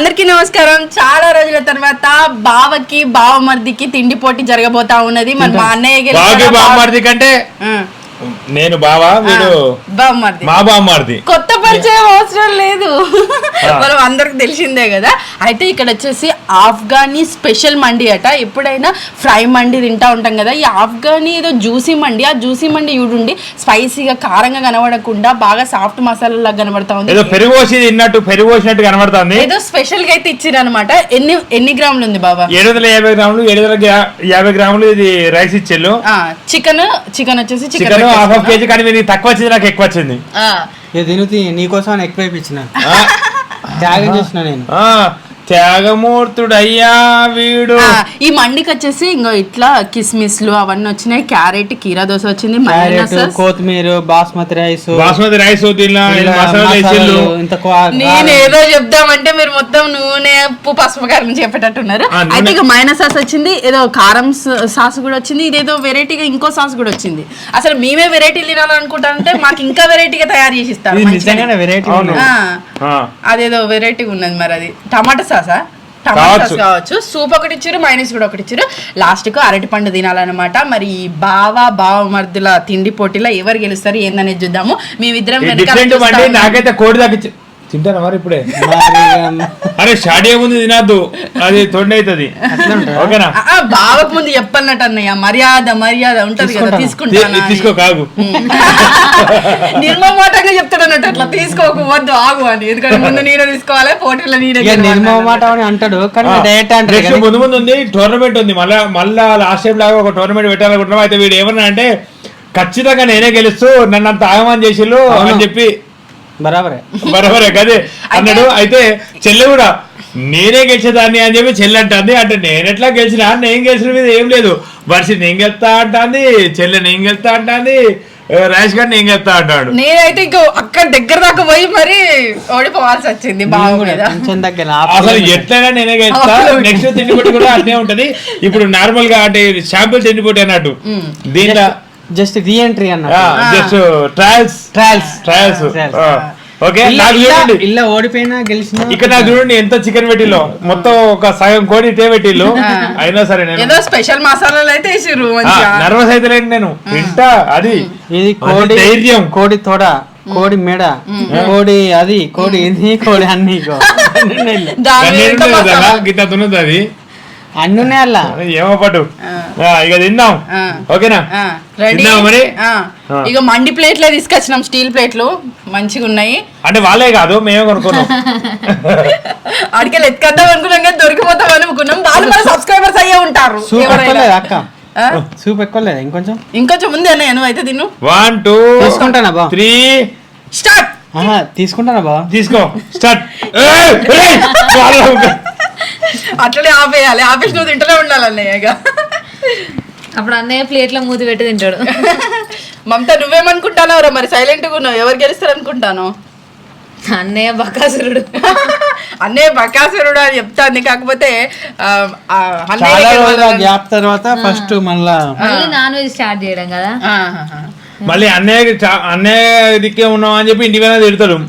అందరికీ నమస్కారం. చాలా రోజుల తర్వాత బావకి బావమర్దికి తిండి పోటీ జరగబోతా ఉన్నది. మరి మా అన్నయ్య? బామ్మర్ది కంటే నేను బావా వీడు బావమర్ది. మా బామ్మర్ది కొత్త పరిచయం అవసరం లేదు. మనం అందరికి తెలిసిందే కదా. అయితే ఇక్కడ వచ్చేసి ఆఫ్ఘనీ స్పెషల్ మండి అట. ఎప్పుడైనా ఫ్రై మండి తింటా ఉంటాం కదా. ఈ ఆఫ్ఘనీ ఏదో జ్యూసీ మండి. ఆ జ్యూసీ మండి చూడండి. స్పైసీగా కారంగా కనబడకుండా బాగా సాఫ్ట్ మసాలా కనబడతా ఉంది. ఏదో పెరుగు పోసి తిన్నట్టు పెరుగు పోసినట్టు కనబడుతుంది. ఏదో స్పెషల్గా అయితే ఇచ్చిర్రు అనమాట ఎన్ని ఎన్ని గ్రాములు ఉంది బాబా? ఏడు వందల యాభై గ్రాములు ఏడు వందల యాభై గ్రాములు ఇది రైస్ ఇచ్చేళ్ళు. చికెన్ చికెన్ వచ్చేసి చికెన్ హాఫ్ కేజీ కానీ తక్కువ వచ్చింది నాకు ఎక్కువ వచ్చింది. ఇక తిను నీకోసం అని ఎక్కువ ఇప్పించిన ఆ, త్యాగం చేసిన నేను. ఆ, త్యాగమూర్తుడు అయ్యా వీడు ఈ మండికి వచ్చేసి ఇంకో ఇట్లా కిస్మిస్లు అవన్నీ వచ్చినాయి. క్యారెట్ కీరా దోశ వచ్చింది. కొత్తిమీర బాస్మతి రైస్. బాస్మతి రైస్ నేను ఏదో చెప్దామంటే మీరు మొత్తం నూనె ఉప్పు పసుపు కారం చెప్పేటట్టున్నారు. అయితే ఇక మైన సాస్ వచ్చింది ఏదో కారం సాస్ కూడా వచ్చింది ఇదేదో వెరైటీగా ఇంకో సాస్ కూడా వచ్చింది. అసలు మేమే వెరైటీ తినాలనుకుంటానంటే మాకు ఇంకా వెరైటీగా తయారు చేసి ఇస్తారు ఇది మంచిగానే. నిజంగానే వెరైటీ అవును. ఆ, ఆ, అదేదో వెరైటీగా ఉన్నది మరి అది. టమాటా సాసా. సాస్ కావచ్చు. సూప్ ఒకటి ఇచ్చారు మైనస్ కూడా ఒకటి ఇచ్చారు. లాస్ట్కు అరటి పండు తినాలన్నమాట. మరి ఈ బావ బావ మర్దుల తిండి పోటీలో ఎవరు గెలుస్తారు ఏందనేది చూద్దాము. మేమిద్దరం. నాకైతే కోడి దాకా తింటారా మరి ఇప్పుడే? అరే స్టార్ట్ ముందు తినద్దు. అది తొండి అవుతుంది అట్లా ఉంటుందా? ఓకేనా బావకు ముందు చెప్పన్నట్టు అన్నయ్య. మర్యాద మర్యాద ఉంటది కదా తీసుకుంటాను. తీసుకో కాగు. నిర్మమాటంగా చెప్తాడు అన్నట్టు అట్లా తీసుకోకు వద్దు ఆగు అని. ఎందుకంటే ముందు నేనే తీసుకోవాలి పోటీలో నేనే నిర్మమాట అని అంటాడు. కానీ డైరెక్ట్ కదా. ముందు ముందు ఉంది టోర్నమెంట్ ఉంది. మళ్ళా మళ్ళా లాస్ట్ టైం లాగా ఒక టోర్నమెంట్ పెట్టాలనుకుంటున్నాం. అయితే వీడు ఏమన్నా అంటే ఖచ్చితంగా నేనే గెలుస్తూ నన్ను అంత ఆగమని చేసిళ్ళు. అని చెప్పి బరాబరే. బరబరే కదే. అన్నాడు అయితే చెల్లె కూడా నేనే గెలిచేదాన్ని అని చెప్పి చెల్లి అంటుంది. అంటే నేను ఎట్లా గెలిచినా నేను గెలిచిన మీద ఏం లేదు. వర్షి నేను గెలుతా అంటుంది చెల్లె నేను గెలుతా అంటుంది రాజేష్ గారు నేను గెలుతా అంటాడు. నేనైతే ఇంకో అక్కడ దగ్గర దాకా పోయి మరి ఓడిపోవాల్సి వచ్చింది అసలు. ఎట్లయినా నేనే గెలుస్తా. నెక్స్ట్ తిండి కూడా అట్నే ఉంటది. ఇప్పుడు నార్మల్గా అంటే శాంపుల్ తిండి పొట్టి అన్నట్టు. దీంట్లో జస్ట్ రీ ఎంట్రీ అన్న just trials trials trials. Okay ఇల్ల- నాకు చూడండి. ఇల్ల ఓడిపోయినా గెలిచినా ఇక్కడ నాకు చూడండి ఎంత చికెన్ పెట్టిల్లో. మొత్తం ఒక సగం కోడి ఇటే పెట్టిల్లు. అయినా సరే నేను. ఏదో స్పెషల్ మసాలాలు అయితే వేసిర్రు నర్వస్ అయితే లేండి నేను. తింటా అది. ఇది అది కోడి ధైర్యం. కోడి తొడ కోడి మెడ కోడి అది కోడి ఇది కోడి అన్ని. కదా, గిట్ల తున్నది అది. అన్ని ఉన్నాయి అలా ఏమో పట్టు. ఆ, ఇక తిందాం. ఓకేనా? మరి. ఆ. ఇక మండి ప్లేట్లే తీసుకొచ్చినాం స్టీల్ ప్లేట్లు. మంచిగా ఉన్నాయి అంటే వాళ్ళే కాదు మేమే కొనుక్కున్నాం. అడికెళ్ళి ఎత్తుకొద్దాం అనుకున్నాం కానీ దొరికిపోతాం అనుకున్నాం. వాళ్ళు మన సబ్స్క్రైబర్స్ అయ్యే ఉంటారు అక్క? సూప్ ఎక్కువలేదు ఇంకొంచెం? ఇంకొంచెం ముందే అన్నయ్య నువ్వు అయితే తిను. వన్ టూ తీసుకుంటానా బా? త్రీ. స్టార్ట్! తీసుకుంటానా బా? తీసుకో. స్టార్ట్. అట్లనే ఆపేయాలి. ఆపేసి నువ్వు తింటూనే ఉండాలి అన్నయ్య ఇక. అప్పుడు అన్నయ్య ప్లేట్లో మూతి పెట్టి తింటాడు. మమత నువ్వేమనుకుంటానో రా మరి? సైలెంట్గా ఉన్నావు. ఎవరు గెలుస్తారు అనుకుంటాను అన్నయ్య బకాసురుడు. అన్నయ్య బకాసురుడు అని చెప్తాంది. కాకపోతే గ్యాప్ తర్వాత ఫస్ట్ మళ్ళా నాన్ వెజ్ స్టార్ట్ చేయడం కదా. మళ్ళీ అన్నయ్య అన్నయ్య దిక్కే ఉన్నాం అని చెప్పి ఇంటి మీద తిడతాడు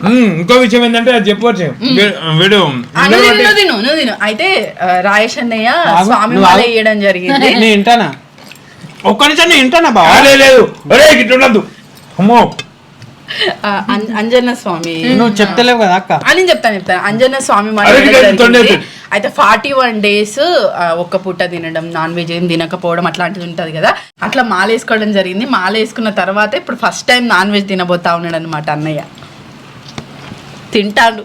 మ్మ్, ఇంకో విషయం ఏంటంటే అది చెప్పవచ్చు వీడు- తిను, నువ్వు తిను అయితే రాయేష్ అన్నయ్య స్వామి మాల. వేయడం జరిగింది. నేను వింటానా? ఒక్క నిమిషం నేను వింటానా బా ఆ, లేదు, ఉండద్దు. అమ్మో. ఆ, అం- అంజన్న స్వామి. నువ్వు చెప్తలేవు కదా అక్క. అని చెప్తాను చెప్తాను. అంజన్న స్వామి. అయితే ఫార్టీ వన్ డేస్ ఒక్క పూట తినడం నాన్ వెజ్ ఏం తినకపోవడం అట్లాంటిది ఉంటది కదా. అట్లా మాల వేసుకోవడం జరిగింది. మాల వేసుకున్న తర్వాత ఇప్పుడు ఫస్ట్ టైం నాన్ వెజ్ తినబోతా ఉన్నాడు అనమాట అన్నయ్య. తింటాడు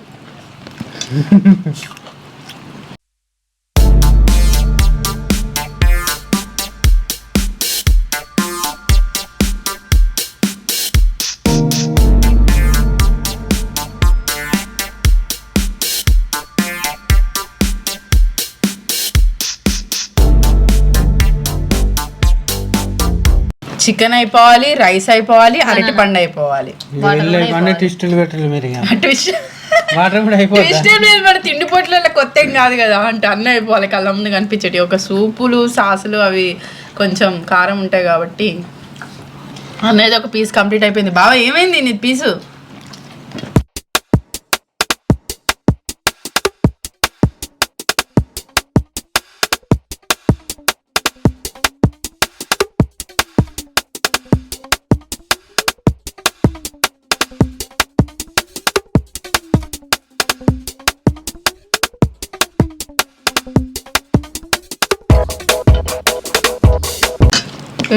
చికెన్ అయిపోవాలి రైస్ అయిపోవాలి అరటి పండు అయిపోవాలి. వాటర్ కూడా మరి తిండి పొట్లలో కొత్త ఏం కాదు కదా అంటే అన్నీ అయిపోవాలి కళ్ళ ముందు కనిపించేటి. ఒక సూపులు సాసులు అవి కొంచెం కారం ఉంటాయి కాబట్టి. అనేది ఒక పీస్ కంప్లీట్ అయిపోయింది. బావ ఏమైంది నీ పీసు?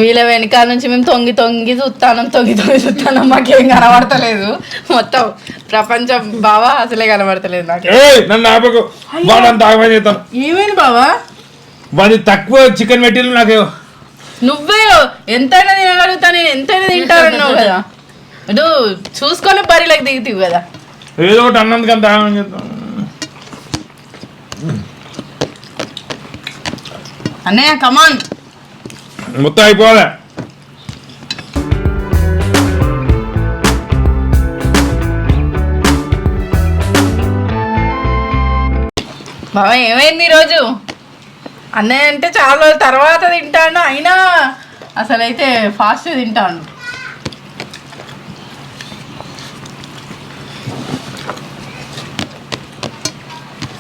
వీళ్ళ వెనకాల నుంచి మేము తొంగి తొంగి చూస్తాను తొంగి తొంగి చూస్తాను మాకేం కనబడతలేదు. మొత్తం ప్రపంచం బావా అసలే కనబడతలేదు నాకు. ఏమైంది బావా? వాడి తక్కువ చికెన్ పెట్టిల్లు నాకు. నువ్వే ఎంతైనా తినగలుగుతా నేను ఎంతైనా తింటానన్నావు కదా. ఇటు చూసుకొని బరిలోకి దిగుతావు కదా. ఏదో ఒకటి చేస్తాను అన్నయ్య కమాన్ మొత్తం అయిపోవాలి బాబా ఏమైంది ఈరోజు అన్నయ్య అంటే చాలా రోజుల తర్వాత తింటాను అయినా అసలైతే ఫాస్ట్ తింటాను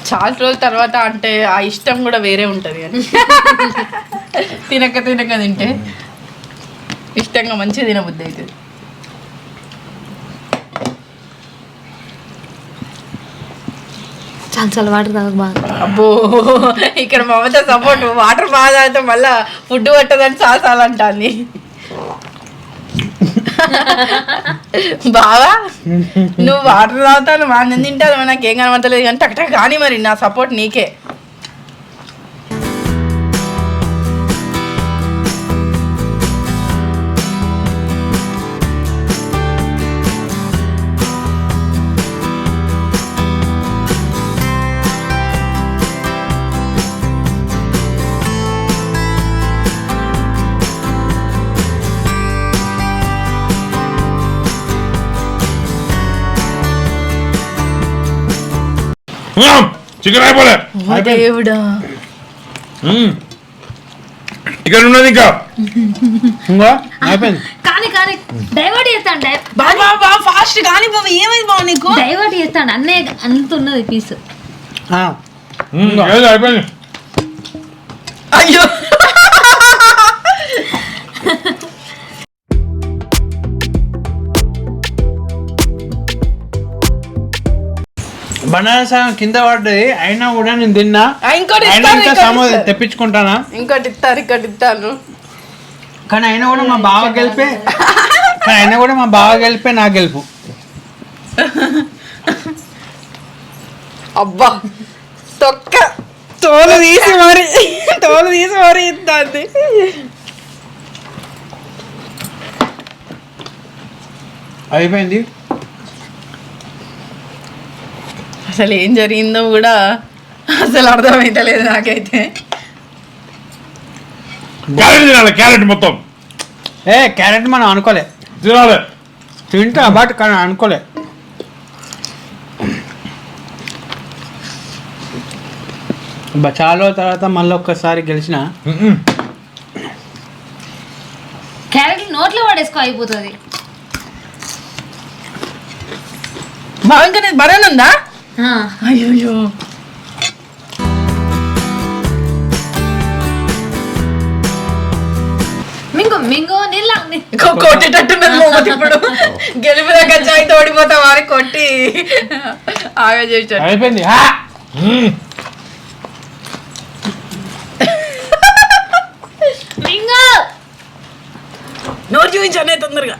చాలా రోజుల తర్వాత అంటే ఆ ఇష్టం కూడా వేరే ఉంటుంది అని తినక తినక తింటే ఇష్టంగా మంచిగా తినబుద్ధి అవుతుంది. చాలా చాలా వాటర్ తాగక బాగా. అబ్బో ఇక్కడ మమత సపోర్ట్ వాటర్ బాగా తాగితే మళ్ళా ఫుడ్ పట్టదని అంటాంది. బావా నువ్వు వాటర్ తాగుతాను మా నేను తింటాను నాకు ఏం కనబడతలేదు కానీ టక్ టక్ కానీ మరి నా సపోర్ట్ నీకే. చికెన్ అయిపోలే. దేవుడా. చికెన్ ఉన్నది ఇంకా. ఇంకో? అయిపోయింది. కానీ కానీ డైవర్ట్ చేస్తాను బాబా బాబా ఫాస్ట్ కానీ బాబా ఏమైంది బాబు నీకు? డైవర్ట్ చేస్తాను అన్నే అంత ఉన్నది పీస్ ఆ, ఉమ్, ఏదో అయిపోయింది. అయ్యో. బనానా సగం కింద పడ్డది అయినా కూడా నేను తిన్నా. ఇంకోటి అయినా ఇస్తాను, ఇంకా ఇంకోటి సమో ఇస్తాను. తెప్పించుకుంటానా? ఇంకోటి ఇస్తారు ఇంకోటి ఇస్తాను కానీ అయినా కూడా మా బావ గెలిపే. కానీ అయినా కూడా మా బావ గెలిపే నా గెలుపు. అబ్బా తొక్క. తోలు తీసి మరి తోలు తీసి మరి ఇస్తుంది అయిపోయింది? అసలు ఏం జరిగిందో కూడా అసలు అర్థమైతలేదు నాకైతే. క్యారెట్ తినాలి క్యారెట్ మొత్తం. ఏ క్యారెట్ మనం అనుకోలే. తినాలి. తింటా బట్ కానీ అనుకోలే. చాలా తర్వాత మళ్ళీ ఒక్కసారి గెలిచిన. క్యారెట్ నోట్లో పడేసుకో అయిపోతుంది. బాగా ఇంకా నేను అయ్యో మింగు మింగు నీళ్ళ కొట్టేటట్టున్నది మొమ్మటి ఇప్పుడు. గెలుపు దగ్గర చాయ్ తోడిపోతావా అని కొట్టి ఆగా చేశాడు అయిపోయింది. మింగు. నోరు చూపించానే తొందరగా.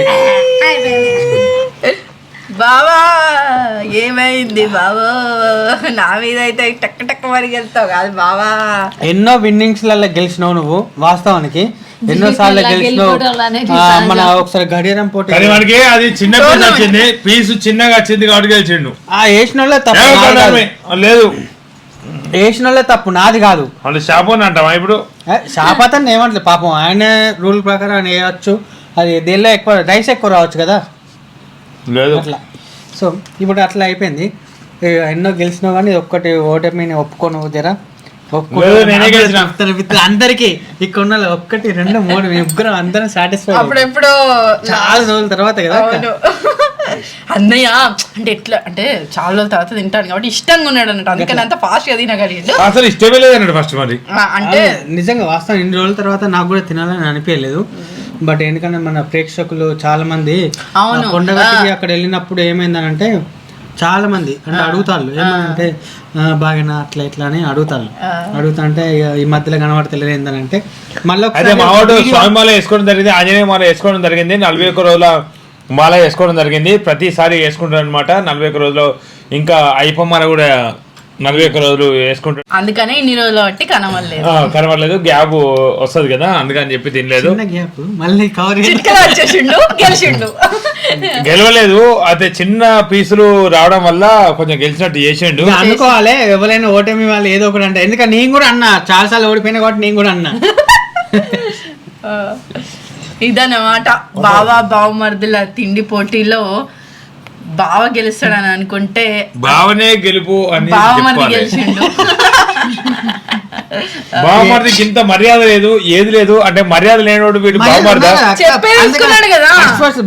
ఓకే. బావా ఏమైంది బావో? నా మీద అయితే టక్ టక్ మరి వెళ్తావు కాదు బావా. ఎన్నో విన్నింగ్స్లలో గెలిచినావు నువ్వు వాస్తవానికి. ఎన్నో సార్లు గెలిచినావు. మన ఒకసారి గడియారం పోటీ వానికి అది చిన్న పీస్ వచ్చింది. పీసు చిన్నగా వచ్చింది కాబట్టి గెలిచిండు. ఆ వేసిన వాళ్ళే తప్పు లేదు. వేసిన వాళ్ళే తప్పు నాది కాదు. వాళ్ళు షాపు అని అంటావా ఇప్పుడు? షాపాతని ఏమంటలేదు. పాపం ఆయన రూల్ ప్రకారం ఆయన వేయచ్చు అది దేనిలో ఎక్కువ రైస్ ఎక్కువ రావచ్చు కదా? లేదు. అట్లా. సో ఇప్పుడు అట్లా అయిపోయింది. ఎన్నో గెలిచినావు కానీ ఇది ఒక్కటి ఓటమిని ఒప్పుకోను జరా. గెలిచిన. అందరికి ఇక్కడ ఉన్న ఒక్కటి రెండు మూడు ముగ్గురం అందరం సాటిస్ఫై అప్పుడెప్పుడు చాలా రోజుల తర్వాత కదా అన్నయ్య అంటే ఎట్లా అంటే చాలా రోజుల తర్వాత తింటాను కాబట్టి ఇష్టంగా ఉన్నాడు అన్నట్టు. అందుకని అంత ఫాస్ట్గా తినగలిగిండు. అసలు ఇష్టమే లేదన్నాడు ఫస్ట్ మరి. అంటే నిజంగా వాస్తవం. ఇన్ని రోజుల తర్వాత నాకు కూడా తినాలని అనిపించలేదు. బట్ ఎందుకంటే మన ప్రేక్షకులు చాలా మంది కొండగట్టికి అక్కడ వెళ్ళినప్పుడు ఏమైందనంటే చాలా మంది అంటే అడుగుతారు ఏమనంటే "ఆ, బాగానా? అట్లా ఇట్లా అని అడుగుతారు అడుగుతా అంటే ఇక ఈ మధ్యలో కనబడతలేదు ఏంటంటే మళ్ళీ మాల వేసుకోవడం జరిగింది ఆంజనేయ మాల వేసుకోవడం జరిగింది నలభై ఒక్క రోజుల మాల వేసుకోవడం జరిగింది. ప్రతిసారి వేసుకుంటారు అనమాట నలభై ఒక్క రోజులు ఇంకా అయ్యప్ప మాల కూడా నలభై ఒక్క రోజులు వేసుకుంటారు అందుకనే ఇన్ని రోజులు బట్టి కనవలేదు ఆ, కనబడలేదు. గ్యాప్ వస్తుంది కదా అందుకని చెప్పి తినలేదు. చిన్న గ్యాప్. మళ్ళీ కవర్ చిట్కలో వచ్చేసిండు గెలిచిండు గెలవలేదు. అయితే చిన్న పీసులు రావడం వల్ల కొంచెం గెలిచినట్టు చేసిండు. అనుకోవాలి. ఎవరైనా ఓటమి వాళ్ళు ఏదో ఒకటి అంటే ఎందుకంటే నేను కూడా అన్నా. చాలా సార్లు ఓడిపోయినా కాబట్టి నేను కూడా అన్నా. ఆ, ఇదన్నమాట. బావ బావమరుదుల తిండి పోటీలో బావ గెలుస్తాడని అనుకుంటే బావనే గెలుపు అని బావమరిది చెప్పాలి. గెలిచిండు. బావమరిదికి ఇంత మర్యాద లేదు ఏది లేదు అంటే మర్యాద లేనివాడు వీడు బావమరిదా చెప్పే తీసుకున్నాడు కదా.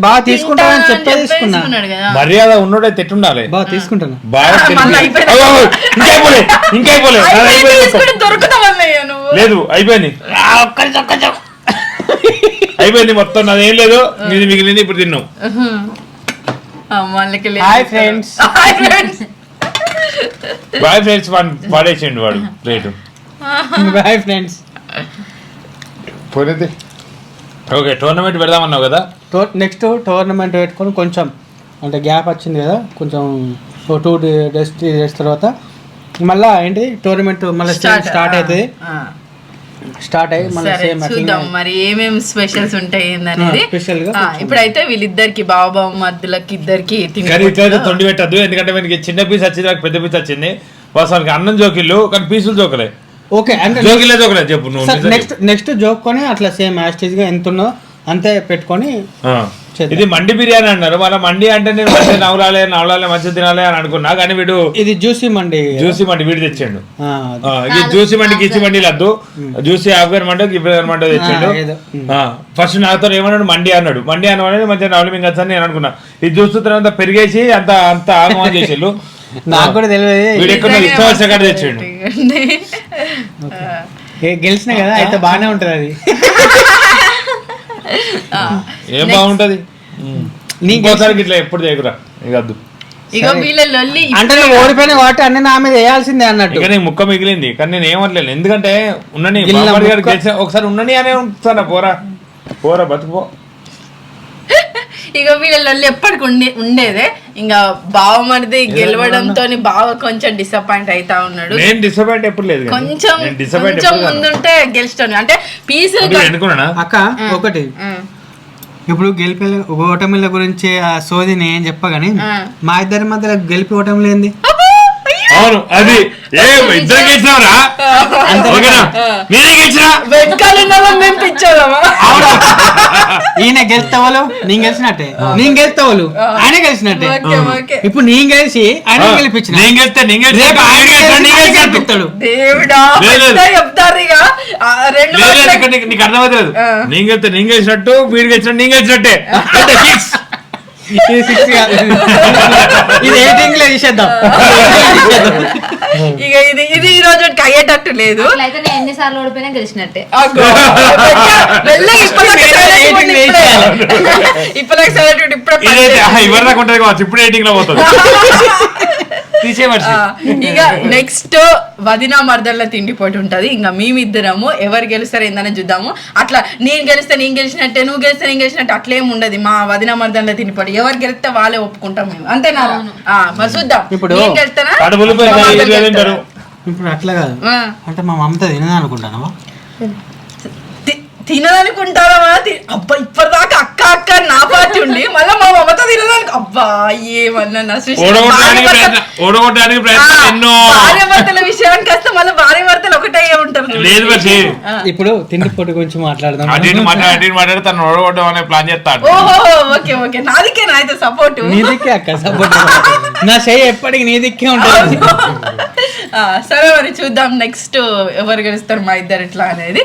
బాగా తీసుకుంటానని తింటా చెప్పే అని తీసుకున్నా తీసుకున్నాడు కదా. మర్యాద ఉన్నోడే తిట్టుండాలి. బాగా తీసుకుంటాను. బాగా మళ్ళీ అయిపోయింది. ఇంకా అయిపోలే ఇంకా అయిపోలే నాది అయితే అయిపోయింది దొరుకుతావు అన్నయ్య నువ్వు. లేదు అయిపోయింది. అయిపోయింది మొత్తం నాదేం లేదు నీది మిగిలింది ఇప్పుడు తిన్నాం. Hi friends hi friends bye friends పాడేసిండు వాడు rate. Bye friends okay tournament పెడదామన్నావు కదా? నెక్స్ట్ టోర్నమెంట్ పెట్టుకొని కొంచెం అంటే గ్యాప్ వచ్చింది కదా కొంచెం ఓ టూ డేస్ త్రీ డేస్ తర్వాత మళ్ళా ఏంటి టోర్నమెంట్ మళ్ళీ స్టార్ట్ అవుతుంది. స్టార్ట్ అయ్యి మళ్ళీ సరే సేమ్ చూద్దాం. మరి ఏమేం స్పెషల్స్ ఉంటాయి ఆ, special గా ఆ. ఇప్పుడైతే వీళ్ళిద్దరికి బావ బావ మధ్యలోకి ఇద్దరికి కానీ ఇట్లయితే తొండి పెట్టద్దు. ఎందుకంటే మనకి చిన్న పీస్ వచ్చింది నాకు పెద్ద పీస్ వచ్చింది. వాస్తవానికి అన్నం జోకిళ్ళు కానీ పీసులు జోకలే. ఓకే అంటే జోకిలే జోకలే. చెప్పు నువ్వు నిజం నెక్స్ట్ నెక్స్ట్ జోక్ కొని అట్లా సేమ్ యాస్టేజ్గా ఎంత ఉన్నో అంతే పెట్టుకొని ఆ. ఇది మండి బిర్యానీ అన్నారు. మన మండి అంటే నేను మంచిగా నవలాలే నవలాలే మంచిగా తినాలి అని అనుకున్నా. కానీ వీడు ఇది జ్యూసీ మండి. జ్యూసీ మండి వీడు తెచ్చాడు. ఇది జ్యూసీ మండి గిచ్చి మండి లద్దు జ్యూసీ ఆఫ్ఘన్ మండో గిఫ్ట్ మండో తెచ్చాడు. ఫస్ట్ నాతో ఏమన్నాడు? మండి అన్నాడు. మండి అన్నవాడే మంచిగా నవలి మింగచ్చని నేను అనుకున్నా. ఇది చూస్తున్న తర్వాత పెరిగేసి అంత అంత ఆగమని చేసేళ్ళు నాకు కూడా తెలియదు. వీడు ఎక్కడ ఇష్టం వచ్చిన తెచ్చాడు. ఏ, గెలిచిన కదా అయితే బాగానే ఉంటది అది. ఏం బాగుంటది? నీ ఇంకోసారి ఇట్లా ఎప్పుడు చేయకురా? ఇక వద్దు. ఇక వీళ్ళ లొల్లి అంటే నువ్వు ఓడిపోయిన కాబట్టి అన్ని నా మీద వేయాల్సిందే అన్నట్టు. ఇక నీకు ముక్క మిగిలింది. కానీ నేను ఏమట్లేదు ఎందుకంటే ఉన్నని ఒకసారి ఉన్నని అనే ఉంటాను పోరా. పోరా బతుకుపో ఇక వీళ్ళ లొల్లి ఎప్పటికి ఉండే ఉండేదే. ఇంకా బావ మరిది గెలవడంతో బావ కొంచెం డిసప్పాయింట్ అవుతా ఉన్నాడు. నేను డిసప్పాయింట్ ఎప్పుడు లేదు. కొంచెం కొంచెం. ముందుంటే గెలుస్తాను అంటే ఎన్నుకున్నానా అక్క ఒకటి. ఇప్పుడు గెలిపి ఓటమిల గురించి ఆ సోది నేను చెప్పగాని. మా ఇద్దరి మధ్యలో గెలిపి ఓటమిలు ఏంది? అవును అది. ఏ ఇద్దరు గెలిచినావురా? ఓకేనా? నేనే గెలిచినా? ఈయన గెలుస్తావాళ్ళు నేను గెలిచినట్టే. నేను గెలుస్తావాళ్ళు ఆయన గెలిచినట్టే. Okay okay. ఇప్పుడు నేను గెలిచి ఆయన గెలిపించిన. నేను గెలిస్తే నేను రేపు ఆయన గెలిచి ఆయన గెలిచినట్టు. గెలిపిస్తాడు దేవుడా చెప్తారు ఇక. రెండు నీకు- అర్థమవుతుంది. నేను గెలిస్తే నేను గెలిచినట్టు వీడు గెలిచినట్టు నేను గెలిచినట్టే. అంటే fix. ఇది six కాదు. ఇది ఎయిటింగ్ లో తీసేద్దాం. ఇక ఇది ఇది ఈ రోజు అయ్యేటట్టు లేదు. నేను ఎన్నిసార్లు ఓడిపోయినా గెలిచినట్టే. ఇప్పుడే- ఇప్పుడే ఉంటుంది ఎయిటింగ్లో పోతుంది. ఇక నెక్స్ట్ వదినా మర్దల్ల తిండి పోటీ ఉంటది. ఇంకా మేమిద్దరము ఎవరు గెలుస్తారు ఏందని చూద్దాము. అట్లా నేను గెలిస్తే నేను గెలిచినట్టే నువ్వు గెలిస్తే నేను గెలిచినట్టు అట్లేం ఉండదు. మా వదినా మర్దల్ల తిండి పోటీ ఎవరు గెలిస్తే వాళ్ళే ఒప్పుకుంటాం మేము. అంతేనా? ఆ, మరి చూద్దాం. ఇప్పుడు నేను గెలుస్తానా? ఇప్పుడు అట్లా కాదు. అంటే మా మమత తినదా అనుకుంటాను తి- తినదనుకుంటారా తి- అబ్బా ఇప్పటిదాకా అక్క అక్క నా పార్టీ ఉండి మళ్ళీ మా మమత తినదానికి అబ్బా ఏమన్నా నా సృష్టి. ఓడగొట్టడానికి భార్య ప్రయత్నం ఓడగొట్టడానికి ఆ, ప్రయత్నం ఎన్నో భార్య భర్తల విషయానికి వస్తే మళ్ళీ భార్య భర్తలు ఒకటే ఉంటారు లేదు ఇప్పుడు తిండి పొట్టు గురించి మాట్లాడదాం. అటు ఇటు మాట్లాడి అటు ఇటు మాట్లాడి తను ఓడగొట్టడం అనే ప్లాన్ చేస్తాడు. ఓహో ఓకే ఓకే. నాదికే నా అయితే సపోర్ట్? నీ దిక్కే అక్క సపోర్ట్ నా చెయ్యి ఎప్పటికి నీ దిక్కే ఉంటుంది. సరే మరి చూద్దాం నెక్స్ట్ ఎవరు గెలుస్తారు మా ఇద్దరు ఇట్లా అనేది.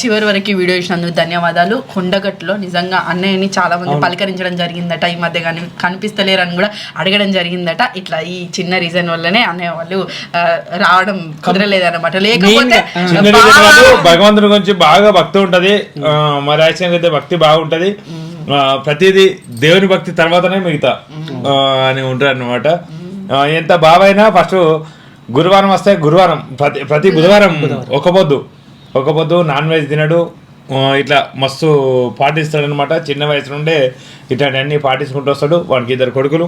చివరి వరకు వీడియో ఇచ్చినందుకు ధన్యవాదాలు. కొండగట్టులో నిజంగా అన్నయ్యని చాలా మంది పలకరించడం జరిగిందట. ఈ మధ్య కానీ కనిపిస్తలేరని కూడా అడగడం జరిగిందట. ఇట్లా ఈ చిన్న రీజన్ వల్లనే అన్నయ్య వాళ్ళు రావడం కుదరలేదన్నమాట. లేకపోతే భగవంతుడి గురించి బాగా భక్తి ఉంటది. మరి అయితే భక్తి బాగుంటది. ప్రతిదీ దేవుని భక్తి తర్వాతనే మిగతా అని ఉంటారు అనమాట ఎంత బావైనా ఫస్ట్ గురువారం వస్తే గురువారం ప్రతి ప్రతి బుధవారం ఒక పొద్దు ఒక పొద్దు నాన్ వెజ్ తినడు. ఇట్లా మస్తు పాటిస్తాడు అనమాట చిన్న వయసు నుండే ఇట్లాంటి అన్ని పాటించుకుంటూ వస్తాడు. వానికి ఇద్దరు కొడుకులు.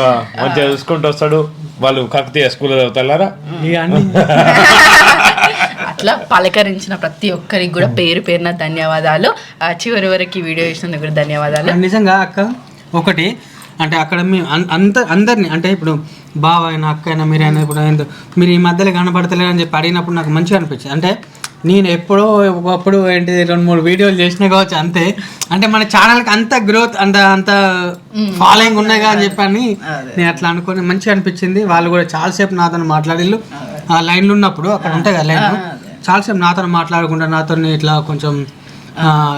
ఆ, మంచిగా చూసుకుంటూ వస్తాడు. వాళ్ళు కాకతీయ స్కూల్లో చదువుతారా అట్లా పలకరించిన ప్రతి ఒక్కరికి కూడా పేరు పేరున ధన్యవాదాలు. ఆ, చివరి వరకు ఈ వీడియో ఇచ్చినందుకు కూడా ధన్యవాదాలు. నిజంగా అక్క ఒకటి అంటే అక్కడ మేము అన్- అంత అందరిని అంటే ఇప్పుడు బావ అయినా అక్క అయినా మీరైనా ఇప్పుడు ఏందో మీరు ఈ మధ్యలో కనపడతలేరు అని చెప్పి అడిగినప్పుడు నాకు మంచిగా అనిపించింది. అంటే నేను ఎప్పుడో ఒకప్పుడు ఏంటి రెండు మూడు వీడియోలు చేసినా కావచ్చు అంతే. అంటే మన ఛానల్కి అంత గ్రోత్ అంత అంత ఫాలోయింగ్ ఉన్నాయి అని చెప్పని నేను అట్లా అనుకొని మంచిగా అనిపించింది. వాళ్ళు కూడా చాలాసేపు నాతో మాట్లాడిళ్ళు. ఆ లైన్లో ఉన్నప్పుడు అక్కడ ఉంటాయి కదా లైన్ చాలాసేపు నాతో మాట్లాడకుండా నాతో ఇట్లా కొంచెం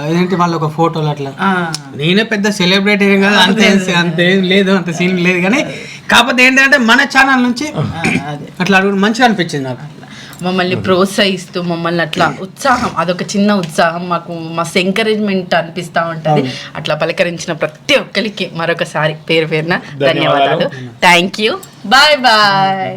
ఏంటి వాళ్ళు ఒక ఫోటోలు అట్లా. ఆ, నేనే పెద్ద సెలబ్రిటీ కదా అంతే అంతేం లేదు. అంత సీన్ లేదు కానీ కాకపోతే ఏంటంటే మన ఛానల్ నుంచి అట్లా అడుగు మంచిగా అనిపించింది నాకు. మమ్మల్ని ప్రోత్సహిస్తూ మమ్మల్ని అట్లా ఉత్సాహం అదొక చిన్న ఉత్సాహం మాకు మస్తు ఎంకరేజ్మెంట్ అనిపిస్తూ ఉంటుంది. అట్లా పలకరించిన ప్రతి ఒక్కరికి మరొకసారి పేరు పేరున ధన్యవాదాలు. Thank you bye bye